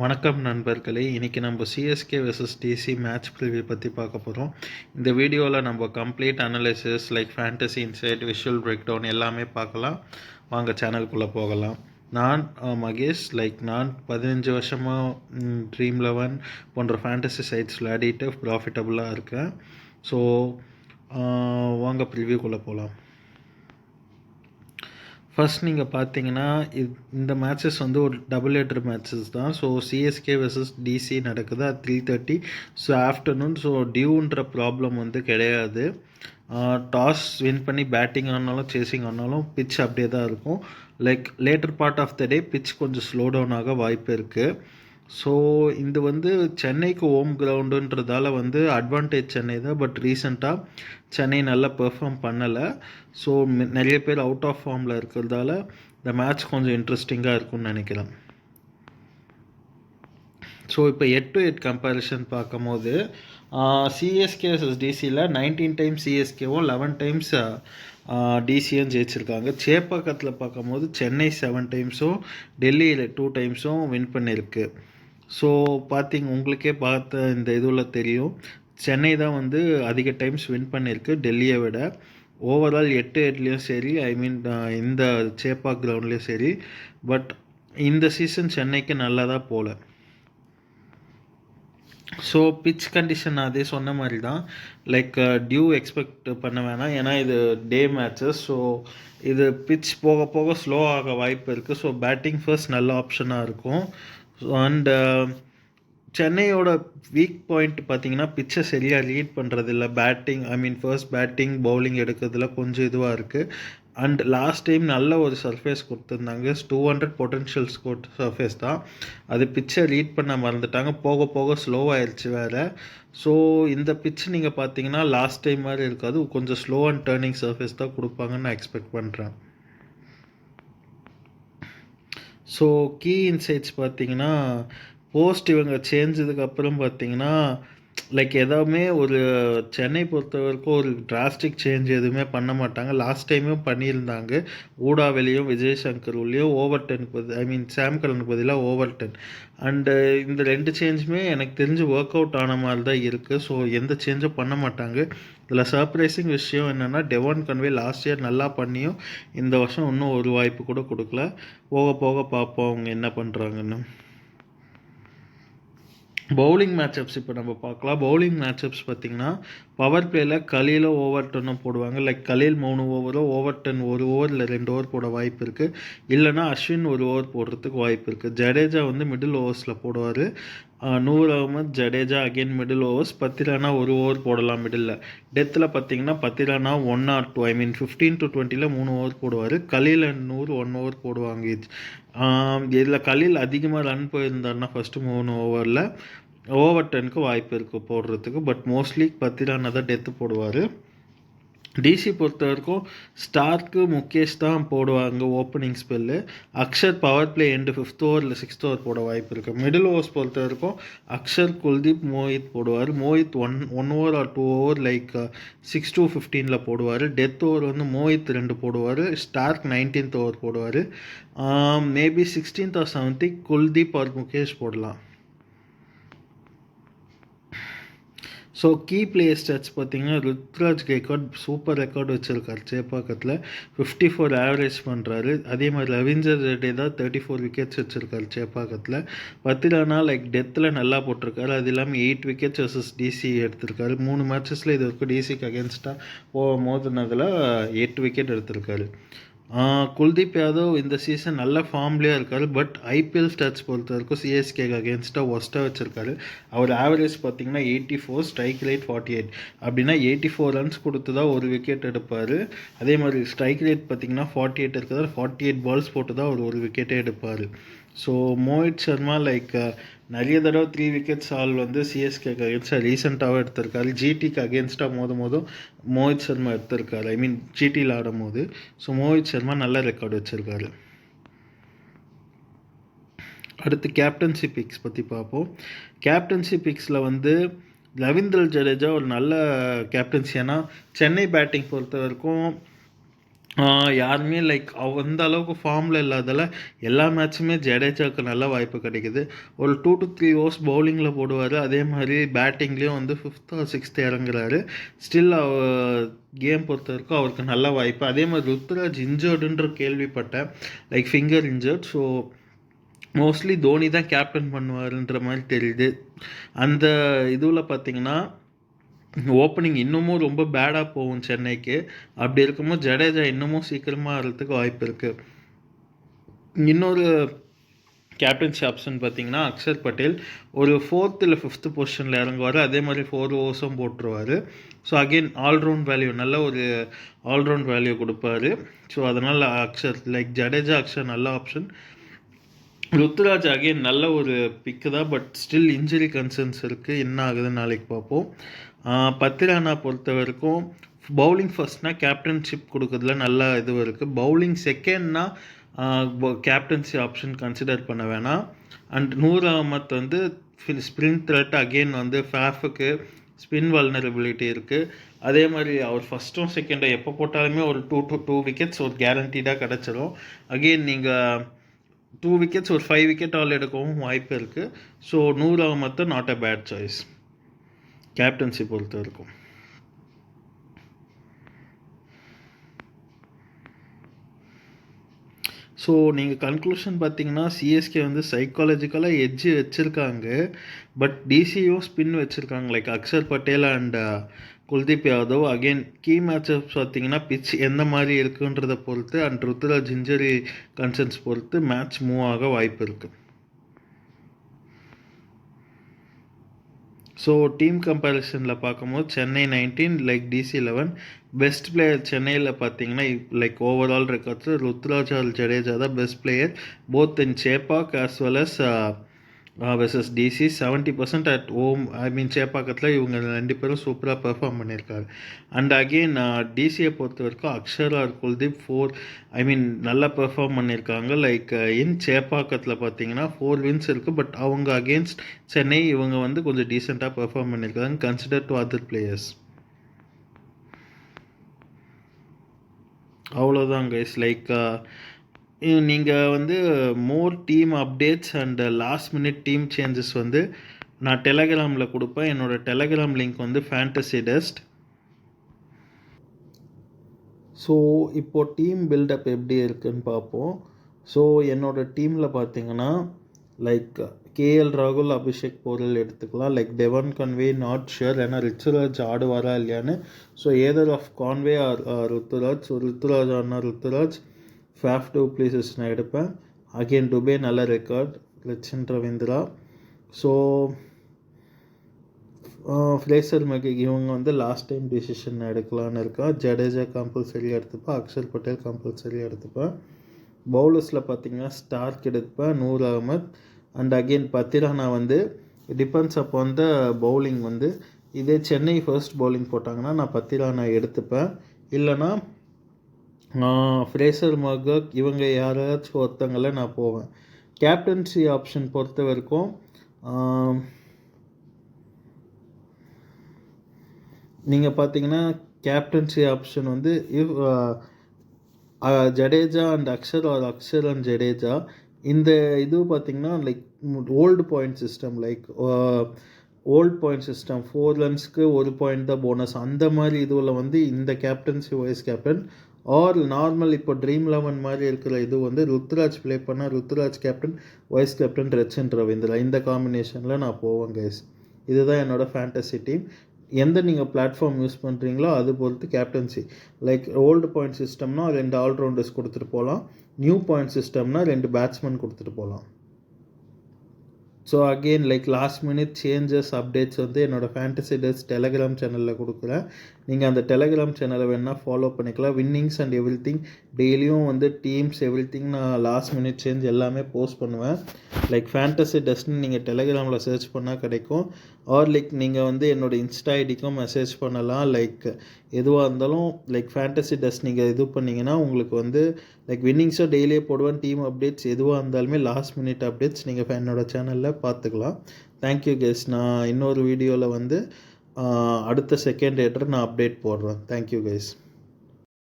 வணக்கம் நண்பர்களே இன்றைக்கி நம்ம CSK versus DC match preview பற்றி பார்க்க போகிறோம் இந்த வீடியோவில் நம்ம complete analysis like fantasy insight visual break down எல்லாமே பார்க்கலாம். வாங்க சேனலுக்குள்ளே போகலாம். நான் மகேஷ் லைக் நான் பதினஞ்சு வருஷமாக ட்ரீம் லெவன் போன்ற ஃபேண்டசி சைட்ஸ் விளையாடிட்டு ப்ராஃபிட்டபுளாக இருக்கேன். ஸோ வாங்க ப்ரிவியூக்குள்ளே போகலாம் ஃபர்ஸ்ட் நீங்கள் பார்த்தீங்கன்னா இது இந்த மேட்சஸ் வந்து ஒரு டபுள் ஹெட்டர் மேட்சஸ் தான். ஸோ சிஎஸ்கே வெர்சஸ் டிசி நடக்குது. அது three thirty so afternoon so டியூன்ற problem வந்து கிடையாது. டாஸ் வின் பண்ணி பேட்டிங் ஆனாலும் சேசிங் ஆனாலும் பிச் அப்படியே தான் இருக்கும். Like later part of the day pitch கொஞ்சம் ஸ்லோ டவுன் ஆக வாய்ப்பு இருக்குது ஸோ இது வந்து சென்னைக்கு ஹோம் கிரவுண்டுன்றதால வந்து அட்வான்டேஜ் சென்னை தான். பட் ரீசெண்டாக சென்னை நல்லா பெர்ஃபார்ம் பண்ணலை. ஸோ நிறைய பேர் அவுட் ஆஃப் ஃபார்மில் இருக்கிறதால இந்த மேட்ச் கொஞ்சம் இன்ட்ரெஸ்டிங்காக இருக்கும்னு நினைக்கிறேன். ஸோ இப்போ எட் டு எட் கம்பேரிஷன் பார்க்கும்போது சிஎஸ்கே டிசியில் நைன்டீன் டைம்ஸ் சிஎஸ்கேவும் லெவன் டைம்ஸ் டிசியும் ஜெயிச்சிருக்காங்க. சேப்பாக்கத்தில் பார்க்கும்போது சென்னை செவன் டைம்ஸும் டெல்லியில் டூ டைம்ஸும் வின் பண்ணியிருக்கு. ஸோ பார்த்தீங்க உங்களுக்கே பார்த்த இந்த இதுவில் தெரியும். சென்னை தான் வந்து அதிக டைம்ஸ் வின் பண்ணியிருக்கு டெல்லியை விட. ஓவரால் எட்டு எட்லேயும் சரி ஐ மீன் இந்த சேப்பா கிரவுண்ட்லேயும் சரி. பட் இந்த சீசன் சென்னைக்கு நல்லா தான் போகல ஸோ பிச் கண்டிஷன் அதே சொன்ன மாதிரி தான். லைக் டியூ எக்ஸ்பெக்ட் பண்ண வேணாம். ஏன்னா இது டே மேட்சஸ் ஸோ இது பிச் போக போக ஸ்லோ ஆக வாய்ப்பு இருக்குது ஸோ பேட்டிங் ஃபர்ஸ்ட் நல்ல ஆப்ஷனாக இருக்கும். அண்ட் uh, சென்னையோட வீக் பாயிண்ட் பார்த்தீங்கன்னா பிச்சை சரியாக லீட் பண்ணுறதில்ல batting I mean first batting bowling எடுக்கிறதுல கொஞ்சம் இதுவாக இருக்குது அண்ட் லாஸ்ட் டைம் நல்ல ஒரு சர்ஃபேஸ் கொடுத்துருந்தாங்க. Two hundred potential score surface தான். அது பிச்சை லீட் பண்ண மறந்துட்டாங்க. போக போக ஸ்லோ வேறு. ஸோ இந்த பிச் நீங்கள் பார்த்தீங்கன்னா லாஸ்ட் டைம் மாதிரி இருக்காது. கொஞ்சம் ஸ்லோ அண்ட் டேர்னிங் சர்ஃபேஸ் தான் கொடுப்பாங்கன்னு நான் எக்ஸ்பெக்ட் பண்ணுறேன் ஸோ கீ இன்சைட்ஸ் பார்த்தீங்கன்னா போஸ்ட் இவங்க சேஞ்சதுக்கு அப்புறம் பார்த்தீங்கன்னா லைக் எதுவுமே ஒரு சென்னை பொறுத்த வரைக்கும் ஒரு டிராஸ்டிக் சேஞ்ச் எதுவுமே பண்ண மாட்டாங்க. லாஸ்ட் டைமும் பண்ணியிருந்தாங்க. ஊடாவெளியும் விஜய் சங்கர் உள்ளேயும் ஓவர் டென்க்கு பதில் ஐ மீன் சாம்கலனுக்கு பதிலாக ஓவர் டென் அண்டு இந்த ரெண்டு சேஞ்சுமே எனக்கு தெரிஞ்சு ஒர்க் அவுட் ஆன மாதிரி தான் இருக்குது ஸோ எந்த சேஞ்சும் பண்ண மாட்டாங்க. இதில் சர்ப்ரைசிங் விஷயம் என்னென்னா டெவான் கன்வே லாஸ்ட் இயர் நல்லா பண்ணியும் இந்த வருஷம் இன்னும் ஒரு வாய்ப்பு கூட கொடுக்கல. போக போக பார்ப்போம் அவங்க என்ன பண்ணுறாங்கன்னு பவுலிங் மேட்சப்ஸ் இப்போ நம்ம பார்க்கலாம். பவுலிங் மேட்சப்ஸ் பார்த்தீங்கன்னா பவர் பிளேயில் கலியில் ஓவர் டென்னும் போடுவாங்க. லைக் கலீல் மூணு ஓவரோ ஓவர் டென் ஒரு ஓவர் இல்லை ரெண்டு ஓவர் போட வாய்ப்பு இருக்குது இல்லைனா அஸ்வின் ஒரு ஓவர் போடுறதுக்கு வாய்ப்பு இருக்குது ஜடேஜா வந்து மிடில் ஓவர்ஸில் போடுவார். Noor Ahmad Jadeja again middle overs பத்து ரன்னா ஒரு ஓவர் போடலாம் மிடில் டெத்தில் பார்த்தீங்கன்னா பத்து ரன்னா one or two I mean fifteen to டுவெண்ட்டியில் மூணு ஓவர் போடுவார். கலியில் நூறு ஒன் ஓவர் போடுவாங்க. இதில் கலில் அதிகமாக ரன் போயிருந்தாருன்னா ஃபஸ்ட்டு மூணு ஓவரில் ஓவர் டென்க்கு வாய்ப்பு இருக்குது போடுறதுக்கு பட் மோஸ்ட்லி பத்து தான் டெத்து போடுவார். டிசி பொறுத்த வரைக்கும் ஸ்டார்க்கு முகேஷ் தான் போடுவாங்க opening spell Axar power play end fifth over இல்லை சிக்ஸ்த் ஓவர் போட வாய்ப்பு இருக்குது மிடில் ஓவர்ஸ் பொறுத்த வரைக்கும் அக்ஷர் குல்தீப் மோஹித் போடுவார். Mohit one one over or two over like six to ஃபிஃப்டீனில் போடுவார். டெத் ஓவர் வந்து மோஹித் ரெண்டு போடுவார். ஸ்டார்க் நைன்டீன்த் ஓவர் போடுவார். Maybe sixteenth or seventeenth Kuldeep or Mukesh போடலாம். ஸோ கீ பிளேயர் ஸ்டாட்ஸ் பார்த்தீங்கன்னா ருத்ராஜ் ரெக்கார்ட் சூப்பர் ரெக்கார்டு வச்சுருக்கார் சேப்பாக்கத்தில். ஃபிஃப்டி ஃபோர் ஆவரேஜ் பண்ணுறாரு அதே மாதிரி ரவீந்தர் ரெட்டி தான் தேர்ட்டி ஃபோர் விக்கெட்ஸ் வச்சுருக்காரு சேப்பாக்கத்தில். பத்திரானா லைக் டெத்தில் நல்லா போட்டிருக்காரு. அது இல்லாமல் எயிட் விக்கெட்ஸ் வர்சஸ் டிசி எடுத்திருக்காரு. மூணு மேட்சஸில் இது வரைக்கும் டிசிக்கு அகேன்ஸ்டாக போ மோதினதில் எட்டு விக்கெட் எடுத்திருக்காரு. குல்தீப் யாதவ் இந்த சீசன் நல்ல ஃபார்ம்லேயே இருக்கார் பட் ஐபிஎல் ஸ்டாட்ஸ் பொறுத்த வரைக்கும் சிஎஸ்கேக்கு அகேன்ஸ்டாக ஒஸ்ட்டாக வச்சுருக்காரு. அவர் ஆவரேஜ் பார்த்தீங்கன்னா eighty four strike rate forty eight அப்படின்னா எயிட்டி ஃபோர் ரன்ஸ் கொடுத்து தான் ஒரு விக்கெட் எடுப்பார். அதே மாதிரி ஸ்ட்ரைக் ரேட் பார்த்தீங்கன்னா ஃபார்ட்டி எயிட் இருக்கிறதால ஃபார்ட்டி எயிட் பால்ஸ் போட்டு தான் அவர் ஒரு விக்கெட்டே எடுப்பார். ஸோ மோஹித் சர்மா லைக் நிறைய தடவை த்ரீ விக்கெட்ஸ் ஆல் வந்து சிஎஸ்கேக்கு அகேன்ஸ்டாக ரீசெண்டாகவும் எடுத்திருக்காரு. ஜிடிக்கு அகேன்ஸ்டாக மோதும் போதும் மோஹித் சர்மா எடுத்திருக்காரு. ஐ மீன் ஜிடியில் ஆடும் போது ஸோ மோஹித் சர்மா நல்ல ரெக்கார்டு வச்சுருக்காரு. அடுத்து கேப்டன்சி பிக்ஸ் பற்றி பார்ப்போம். கேப்டன்சி பிக்ஸில் வந்து ரவீந்திர ஜடேஜா ஒரு நல்ல கேப்டன்சி ஏன்னா சென்னை பேட்டிங் பொறுத்த வரைக்கும் யாருமே லைக் அவ அந்த அளவுக்கு ஃபார்மில் இல்லாதால எல்லா மேட்ச்சுமே ஜடேஜாவுக்கு நல்ல வாய்ப்பு கிடைக்குது. ஒரு டூ டு த்ரீ ஓவர்ஸ் பவுலிங்கில் போடுவார். அதே மாதிரி பேட்டிங்லேயும் வந்து ஃபிஃப்த்து சிக்ஸ்த்து இறங்குறாரு. ஸ்டில் அவர் கேம் பொறுத்த வரைக்கும் அவருக்கு நல்ல வாய்ப்பு. அதே மாதிரி ருத்ராஜ் இன்ஜர்டுன்ற கேள்விப்பட்டேன். Like finger injured so mostly Dhoni தான் கேப்டன் பண்ணுவாருன்ற மாதிரி தெரியுது. அந்த இதுவில் பார்த்தீங்கன்னா ஓப்பனிங் இன்னமும் ரொம்ப பேடாக போகும் சென்னைக்கு. அப்படி இருக்கும்போது ஜடேஜா இன்னமும் சீக்கிரமாக ஆகிறதுக்கு வாய்ப்பு இருக்குது இன்னொரு கேப்டன்சி ஆப்ஷன் பார்த்தீங்கன்னா அக்ஷர் பட்டேல். ஒரு ஃபோர்த் இல்லை ஃபிஃப்த்து பொசிஷனில் இறங்குவார். அதே மாதிரி ஃபோர் ஓவர்ஸும் போட்டுருவார். So again all round value நல்ல ஒரு ஆல்ரவுண்ட் வேல்யூ கொடுப்பாரு. ஸோ அதனால் அக்ஷர் லைக் ஜடேஜா அக்ஷர் நல்ல ஆப்ஷன் ருத்ராஜ் அகைன் நல்ல ஒரு பிக்கு தான். பட் ஸ்டில் இன்ஜுரி கன்சர்ன்ஸ் இருக்குது என்ன ஆகுதுன்னு நாளைக்கு பார்ப்போம். பத்திரானா பொறுத்த வரைக்கும் பவுலிங் ஃபர்ஸ்ட்னா கேப்டன்ஷிப் கொடுக்கறதுல நல்ல இது இருக்குது பவுலிங் செகண்ட்னா கேப்டன்சி ஆப்ஷன் கன்சிடர் பண்ண வேணாம். அண்ட் நூர் அகமத் வந்து ஸ்ப்ரின் த்ரெட் அகெயின் வந்து ஃபேஃபுக்கு ஸ்பின் வல்னரபிலிட்டி இருக்குது அதே மாதிரி அவர் ஃபஸ்ட்டும் செகண்டும் எப்போ போட்டாலுமே ஒரு டூ டூ டூ விக்கெட்ஸ் ஒரு கேரண்டீடாக கிடச்சிரும். அகெயின் நீங்கள் டூ விக்கெட்ஸ் ஒரு ஃபைவ் விக்கெட் ஆல் எடுக்கவும் வாய்ப்பு இருக்குது so Noor Ahmad not a bad choice captaincy பொறுத்த இருக்கும். ஸோ நீங்கள் கன்க்ளூஷன் பார்த்தீங்கன்னா சிஎஸ்கே வந்து சைக்காலஜிக்கலாக எஜ்ஜு வச்சுருக்காங்க. பட் டிசிஓ ஸ்பின் வச்சுருக்காங்க. Like Axar Patel and Kuldeep Yadav again key matches பார்த்தீங்கன்னா பிச் எந்த மாதிரி இருக்குன்றதை பொறுத்து அண்ட் ருத்ராஜ் இன்ஜரி கன்சர்ன்ஸ் பொறுத்து மேட்ச் மூவ் ஆக வாய்ப்பு இருக்குது ஸோ டீம் கம்பேரிசனில் பார்க்கும்போது Chennai nineteen like DC eleven best player சென்னையில் பார்த்தீங்கன்னா லைக் ஓவரால் ரெக்கார்ட்ஸ் ருத்ராஜால் ஜடேஜா தான் best player both in Chepauk as well as versus DC seventy percent at home I mean சேப்பாக்கத்தில் இவங்க ரெண்டு பேரும் சூப்பராக பெர்ஃபார்ம் பண்ணியிருக்காரு. அண்ட் அகெயின் டிசியை பொறுத்த வரைக்கும் அக்ஷரா குல்தீப் ஃபோர் ஐ மீன் நல்லா பெர்ஃபார்ம் பண்ணியிருக்காங்க. லைக் இன் சேப்பாக்கத்தில் பார்த்தீங்கன்னா ஃபோர் வின்ஸ் இருக்குது பட் அவங்க அகேன்ஸ்ட் சென்னை இவங்க வந்து கொஞ்சம் டீசெண்டாக பெர்ஃபார்ம் பண்ணியிருக்காங்க. கன்சிடர் டு அதர் பிளேயர்ஸ் அவ்வளோதான் கைஸ் லைக் நீங்கள் வந்து more team updates and last minute team changes வந்து நான் டெலகிராமில் கொடுப்பேன். என்னோடய டெலகிராம் லிங்க் வந்து ஃபேண்டசி டெஸ்ட் ஸோ இப்போது டீம் பில்டப் எப்படி இருக்குன்னு பார்ப்போம். ஸோ என்னோடய டீமில் பார்த்தீங்கன்னா லைக் கேஎல் ராகுல் அபிஷேக் பொருள் எடுத்துக்கலாம். Like Devon Conway not sure ஏன்னா ரித்துராஜ் ஆடுவாரா இல்லையான்னு. So either of Conway or Ruturaj so Ruturaj ஆனா ருத்துராஜ் ஃபேஃப் டூ பிளேசஸ் நான் எடுப்பேன். அகெயின் டுபே நல்ல record Rachin Ravindra so Fraser McGurk இவங்க வந்து லாஸ்ட் டைம் டிசிஷன் எடுக்கலான்னு இருக்கா. ஜடேஜா கம்பல்சரியாக எடுத்துப்பேன். அக்ஷர் பட்டேல் கம்பல்சரியாக எடுத்துப்பேன். பவுலர்ஸில் பார்த்தீங்கன்னா ஸ்டார்க் எடுப்பேன் நூர் அகமத் அண்ட் அகெயின் பத்திரானா வந்து டிபெண்ட்ஸ் அப்போ வந்து பவுலிங் வந்து இதே சென்னை ஃபர்ஸ்ட் பவுலிங் போட்டாங்கன்னா நான் பத்திரானா எடுத்துப்பேன். இல்லைனா ஃப்ரேசர் மகக் இவங்க யாராச்சும் ஒருத்தங்கள நான் போவேன். கேப்டன்சி ஆப்ஷன் பொறுத்த வரைக்கும் நீங்கள் பார்த்தீங்கன்னா கேப்டன்சி ஆப்ஷன் வந்து இவ் Jadeja and Axar or Axar and Jadeja. இந்த இது பார்த்திங்கன்னா like old point system like old point system four ரன்ஸ்க்கு ஒரு பாயிண்ட் தான் போனஸ் அந்த மாதிரி இதுவில் வந்து இந்த captaincy vice captain or normal இப்போ ட்ரீம் லெவன் மாதிரி இருக்கிற இது வந்து ருத்ராஜ் ப்ளே பண்ணால் Ruturaj captain vice captain Rachin Ravindra இந்த காம்பினேஷனில் நான் போவேன் கைஸ் இதுதான் என்னோடய ஃபேண்டசி டீம் எந்த நீங்கள் பிளாட்ஃபார்ம் யூஸ் பண்ணுறீங்களோ அது பொறுத்து கேப்டன்சி லைக் ஓல்டு பாயிண்ட் சிஸ்டம்னா ரெண்டு ஆல்ரவுண்டர்ஸ் கொடுத்துட்டு போகலாம் நியூ பாயிண்ட் சிஸ்டம்னா ரெண்டு பேட்ஸ்மேன் கொடுத்துட்டு போகலாம் so again like last minute changes updates வந்து என்னோடய ஃபேண்டசி டெஸ்ட் டெலகிராம் சேனலில் கொடுக்குறேன். நீங்கள் அந்த டெலகிராம் சேனலை வேணால் ஃபாலோ பண்ணிக்கலாம். வின்னிங்ஸ் அண்ட் எவ்ரி திங் டெய்லியும் வந்து டீம்ஸ் எவ்ரி திங் நான் லாஸ்ட் மினிட் சேஞ்ச் எல்லாமே போஸ்ட் பண்ணுவேன். லைக் ஃபேண்டசி டெஸ்ட்னு நீங்கள் டெலகிராமில் சர்ச் பண்ணால் கிடைக்கும். ஆர் லைக் நீங்கள் வந்து என்னோடய இன்ஸ்டா ஐடிக்கும் மெசேஜ் பண்ணலாம். லைக் எதுவாக இருந்தாலும் லைக் ஃபேண்டசி டெஸ்ட் நீங்கள் இது பண்ணிங்கன்னா உங்களுக்கு வந்து லைக் வின்னிங்ஸோ டெய்லியே போடுவேன். டீம் அப்டேட்ஸ் எதுவாக இருந்தாலுமே லாஸ்ட் மினிட் அப்டேட்ஸ் நீங்கள் என்னோடய சேனலில் பார்த்துக்கலாம். தேங்க்யூ கெஸ் நான் இன்னொரு வீடியோவில் வந்து அடுத்த செகண்ட் ஏட்டர் நான் அப்டேட் போடுறேன். Thank you guys